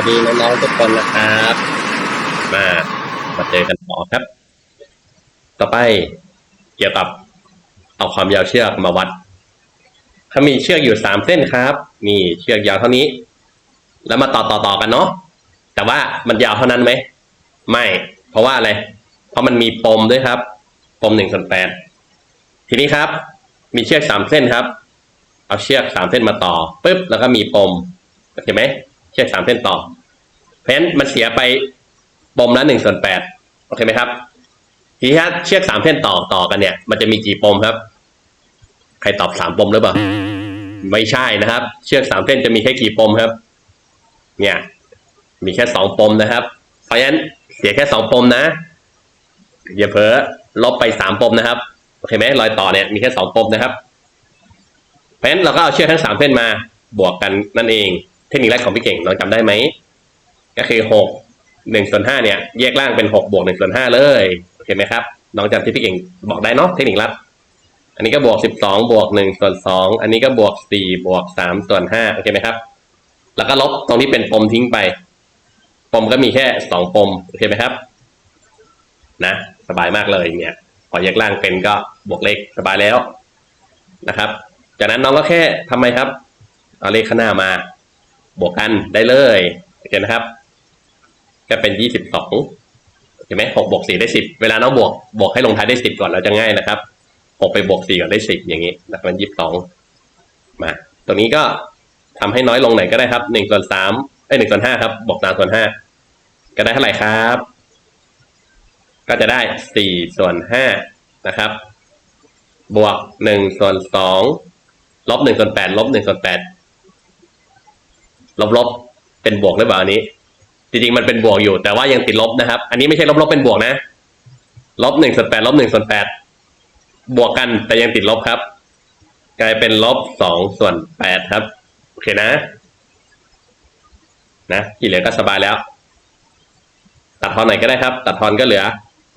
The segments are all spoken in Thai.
วัสดีน้องๆทุกคนนะครับ มามาเจอกันต่อครับ ต่อไปเกี่ยวกับเอาความยาวเชือกมาวัด ถ้ามีเชือกอยู่สามเส้นครับนี่เชือกยาวเท่านี้ แล้วมาต่อต่อต่อกันเนาะแต่ว่ามันยาวเท่านั้นไหมไม่ เพราะว่าอะไร เพราะมันมีปมด้วยครับ ปมหนึ่งส่วนแปดทีนี้ครับ มีเชือกสามเส้นครับ เอาเชือกสามเส้นมาต่อปุ๊บแล้วก็มีปมโอเคไหม ชือกสามเส้นต่อ เพราะฉะนั้นมันเสียไปปมละหนึ่งส่วนแปดโอเคไหมครับ ทีนี้ถ้าเชือกสามเส้นต่อต่อกันเนี่ย มันจะมีกี่ปมครับ ใครตอบสามปมหรือเปล่า ไม่ใช่นะครับ เชือกสามเส้นจะมีแค่กี่ปมครับ เนี่ย มีแค่สองปมนะครับ เพราะฉะนั้นเสียแค่สองปมนะ อย่าเผลอลบไปสามปมนะครับ โอเคไหมรอยต่อเนี่ยมีแค่สองปมนะครับ เพราะฉะนั้นเราก็เอาเชือกทั้งสามเส้นมาบวกกันนั่นเอง เทคนิคแรกของพี่เก่งน้องจำได้ไหมก็คือหกหนึ่งส่วนห้าเนี่ยแยกล่างเป็นหกบวกหนึ่งส่วนห้าเลยโอเคไหมครับน้องจำที่พี่เก่งบอกได้เนาะเทคนิคลัดอันนี้ก็บวกสิบสองบวกหนึ่งส่วนสองอันนี้ก็บวกสี่บวกสามส่วนห้าโอเคไหมครับ แล้วก็ลบตรงที่เป็นปมทิ้งไป ปมก็มีแค่สองปมโอเคไหมครับ นะ สบายมากเลยเนี่ย พอแยกล่างเป็นก็บวกเลขสบายแล้วนะครับ จากนั้นน้องก็แค่ทำไมครับ เอาเลขข้างหน้ามา บวกกันได้เลยโอเคนะครับ ก็เป็นยี่สิบสองเห็นไหมหกบวกสี่ได้สิบเวลาน้องบวกบวกให้ลงท้ายได้สิบก่อนเราจะง่ายนะครับหกไปบวกสี่ก่อนได้สิบอย่างนี้นะครับเป็นยี่สิบสองมาตรงนี้ก็ทำให้น้อยลงหน่อยก็ได้ครับหนึ่งส่วนสามเอ้ยหนึ่งส่วนห้าครับบวกสามส่วนห้าก็ได้เท่าไหร่ครับ ก็จะได้สี่ส่วนห้านะครับ บวกหนึ่งส่วนสองลบหนึ่งส่วนแปดลบหนึ่งส่วนแปด ลบลบเป็นบวกหรือเปล่าอันนี้ จริงๆมันเป็นบวกอยู่ แต่ว่ายังติดลบนะครับ อันนี้ไม่ใช่ลบลบเป็นบวกนะลบหนึ่งส่วนแปดลบหนึ่งส่วนแปดบวกกันแต่ยังติดลบครับ กลายเป็นลบสองส่วนแปดครับ โอเคนะ นะที่เหลือก็สบายแล้ว ตัดทอนไหนก็ได้ครับ ตัดทอนก็เหลือ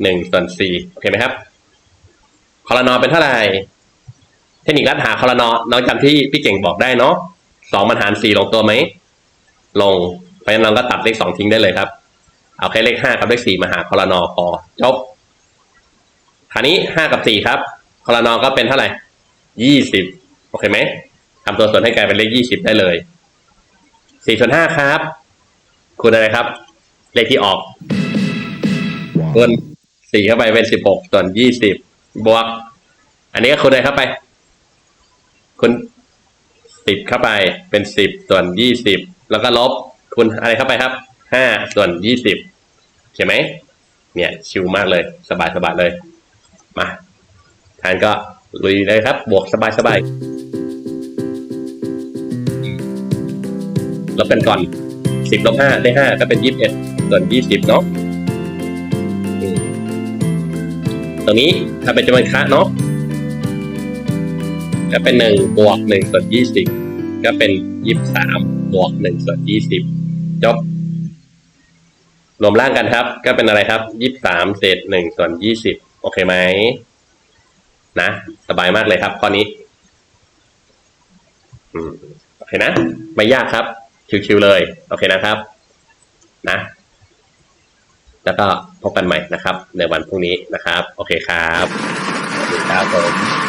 หนึ่งส่วนสี่โอเคไหมครับคอรนอเป็นเท่าไหร่เทคนิครัดหาคอรนอน้องจำที่พี่เก่งบอกได้เนาะสองมันหารสี่ลงตัวไหม ลง เพราะฉะนั้นเราก็ตัดเลขสองทิ้งได้เลยครับ เอาแค่เลขห้ากับเลขสี่มาหาคอรนอพอจบคราวนี้ห้ากับสี่ครับคอรนอก็เป็นเท่าไหร่ยี่สิบโอเคไหมทำตัวส่วนให้กลายเป็นเลขยี่สิบได้เลยสี่ส่วนห้าครับ คูณอะไรครับ เลขที่ออกคูณสี่เข้าไปเป็นสิบหกส่วนยี่สิบบวก อันนี้ก็คูณอะไรเข้าไปคูณสิบเข้าไปเป็นสิบส่วนยี่สิบ แล้วก็ลบคูณอะไรเข้าไปครับห้าส่วนยี่สิบเห็นไหมเนี่ยชิวมากเลยสบายสบายเลย มาทานก็ลุยเลยครับ บวกสบายสบายลบกันก่อนสิบลบห้าได้ห้าก็เป็นยี่สิบเอ็ดส่วนยี่สิบเนาะตรงนี้ถ้าเป็นจำนวนคะเนาะก็เป็นหนึ่งบวกหนึ่งส่วนยี่สิบก็เป็นยี่สิบสาม บวกหนึ่งส่วนยี่สิบจบ รวมร่างกันครับ ก็เป็นอะไรครับยี่สามเศษหนึ่งส่วนยี่สิบโอเคไหมนะ สบายมากเลยครับ ข้อนี้โอเคนะ ไม่ยากครับ ชิวๆเลย โอเคนะครับ นะ แล้วก็พบกันใหม่นะครับ ในวันพรุ่งนี้นะครับ โอเคครับสวัสดีครับผม